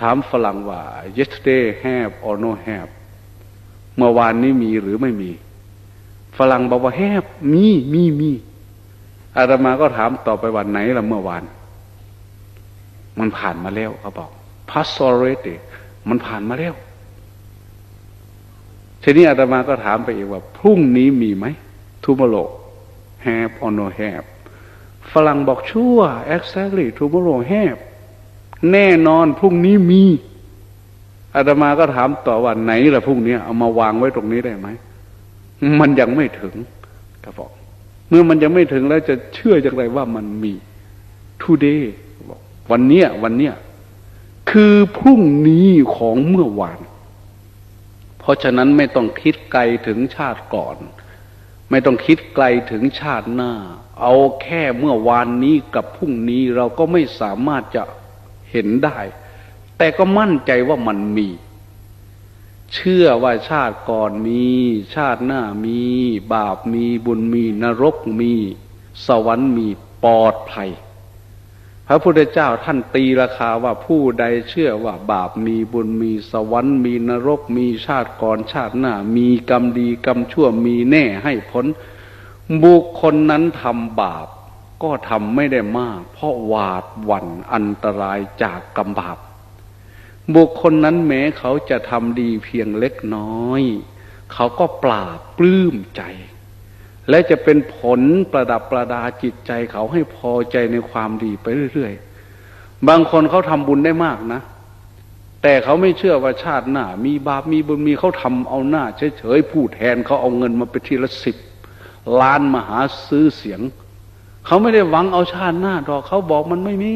ถามฝรั่งว่า yesterday have or no have เมื่อวานนี้มีหรือไม่มี ฝรั่งบอกว่า have มีมีมีอาตมาก็ถามต่อไปวันไหนละเมื่อวาน มันผ่านมาแล้วเขาบอก past already มันผ่านมาแล้วทีนี้อาตมาก็ถามไปอีกว่า พรุ่งนี้มีไหม tomorrow have or no have ฝรั่งบอกชั่ว exactly tomorrow have แน่นอนพรุ่งนี้มีอาตมาก็ถามต่อว่าไหนล่ะพรุ่งนี้เอามาวางไว้ตรงนี้ได้ไหมมันยังไม่ถึงก็บอก เมื่อมันยังไม่ถึงแล้วจะเชื่อจากไรว่ามันมี today บอกวันเนี้ย วันเนี้ยคือพรุ่งนี้ของเมื่อวาน เพราะฉะนั้นไม่ต้องคิดไกลถึงชาติก่อน ไม่ต้องคิดไกลถึงชาติหน้า เอาแค่เมื่อวานนี้กับพรุ่งนี้เราก็ไม่สามารถจะ เห็นได้ แต่ก็มั่นใจว่ามันมี เชื่อว่าชาติก่อนมี ชาติหน้ามี บาปมีบุญมี นรกมี สวรรค์มีปลอดภัย พระพุทธเจ้าท่านตีราคาว่าผู้ใดเชื่อว่าบาปมีบุญมี สวรรค์มีนรกมีชาติก่อนชาติหน้า มีกรรมดีกรรมชั่วมีแน่ให้พ้นบุคคลนั้นทำบาป ก็ทำไม่ได้มาก เพราะหวาดหวั่นอันตรายจากกรรมบาปบุคคลนั้นแม้เขาจะทำดีเพียงเล็กน้อย เขาก็ปราบปลื้มใจ และจะเป็นผลประดับประดาจิตใจเขาให้พอใจในความดีไปเรื่อยๆ บางคนเขาทำบุญได้มากนะ แต่เขาไม่เชื่อว่าชาติหน้า มีบาปมีบุญมีเขาทำเอาหน้าเฉยๆผู้แทนเขาเอาเงินมาไปทีละสิบล้านมาหาซื้อเสียง เขาไม่ได้หวังเอาชาติหน้าดอกเขาบอกมันไม่มี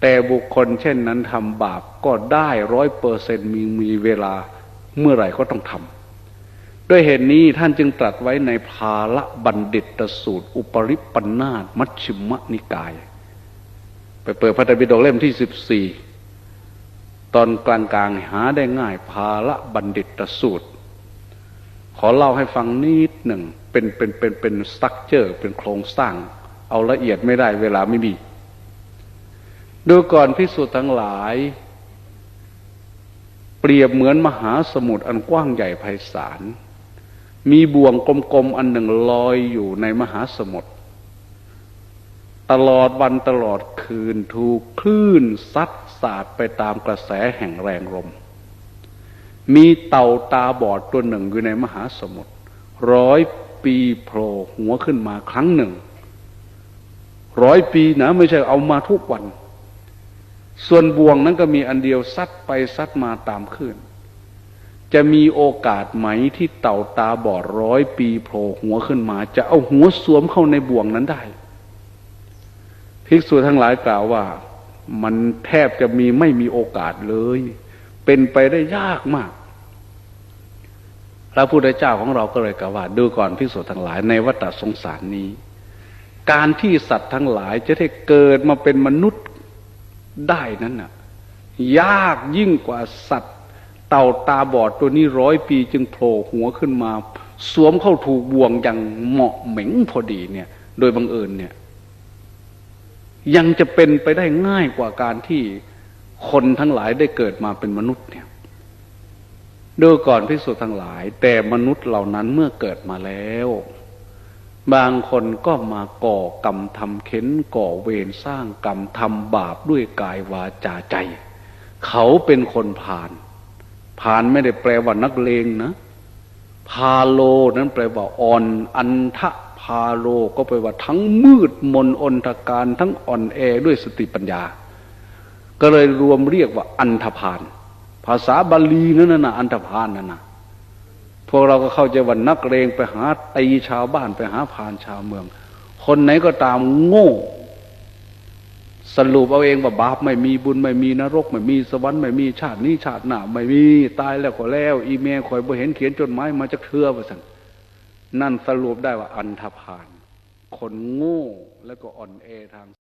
แต่บุคคลเช่นนั้นทำบาปก็ได้ร้อยเปอร์เซ็นมีมีเวลาเมื่อไหร่ก็ต้องทำด้วยเหตุนี้ท่านจึงตรัสไว้ในภาละบัณฑิตสูตร อุปริปันาตมัชฌิมนิกาย ไปเปิดพระไตรปิฎกเล่มที่สิบสี่ตอนกลางๆหาได้ง่ายภาละบัณฑิตสูตร ขอเล่าให้ฟังนิดหนึ่งเป็นเป็นเป็นเป็นสตั๊กเจอร์เป็นโครงสร้าง เอาละเอียดไม่ได้เวลาไม่มี ดูก่อนพิสูจน์ทั้งหลาย เปรียบเหมือนมหาสมุทรอันกว้างใหญ่ไพศาลมีบ่วงกลมๆอันหนึ่งลอยอยู่ในมหาสมุทรตลอดวันตลอดคืนถูกคลื่นซัดสาดไปตามกระแสแห่งแรงลม มีเต่าตาบอดตัวหนึ่งอยู่ในมหาสมุทรร้อยปีโผล่หัวขึ้นมาครั้งหนึ่ง ร้อยปีนะไม่ใช่เอามาทุกวัน ส่วนบ่วงนั้นก็มีอันเดียวซัดไปซัดมาตามคลื่นจะมีโอกาสไหมที่เต่าตาบอดร้อยปีโผล่หัวขึ้นมา จะเอาหัวสวมเข้าในบ่วงนั้นได้ภิกษุทั้งหลายกล่าวว่า มันแทบจะมีไม่มีโอกาสเลย เป็นไปได้ยากมาก พระพุทธเจ้าของเราก็เลยกล่าวว่าดูก่อนภิกษุทั้งหลายในวัฏสงสารนี้ การที่สัตว์ทั้งหลายจะได้เกิดมาเป็นมนุษย์ได้นั้นน่ะ ยากยิ่งกว่าสัตว์ เต่าตาบอดตัวนี้ร้อยปีจึงโผล่หัวขึ้นมา สวมเข้าถูกบ่วงอย่างเหมาะเหม็งพอดีเนี่ย โดยบังเอิญเนี่ย ยังจะเป็นไปได้ง่ายกว่าการที่คนทั้งหลายได้เกิดมาเป็นมนุษย์เนี่ย ดูก่อนพิสูจน์ทั้งหลาย แต่มนุษย์เหล่านั้นเมื่อเกิดมาแล้ว บางคนก็มาก่อกรรมทำเข็นก่อเวรสร้างกรรมทำบาปด้วยกายวาจาใจ เขาเป็นคนผ่าน ผ่านไม่ได้แปลว่านักเลงนะพาโลนั้นแปลว่าอ่อน อันทะพาโลก็แปลว่าทั้งมืดมนอนทการทั้งอ่อนแอด้วยสติปัญญา ก็เลยรวมเรียกว่าอันธพาล ภาษาบาลีนั่นน่ะอันธพาลนั่นน่ะพวกเราก็เข้าใจว่านักเลงไปหาตีชาวบ้านไปหาพานชาวเมือง คนไหนก็ตามโง่ สรุปเอาเองว่าบาปไม่มีบุญไม่มีนรก ไม่มีสวรรค์ไม่มีชาตินี้ชาติหน้าไม่มีตายแล้วก็แล้ว อีเมลคอยบ่เห็นเขียนจดหมายมาจะเครือว่าสั่งนั่นสรุปได้ว่าอันธพาลคนโง่แล้วก็อ่อนแอทาง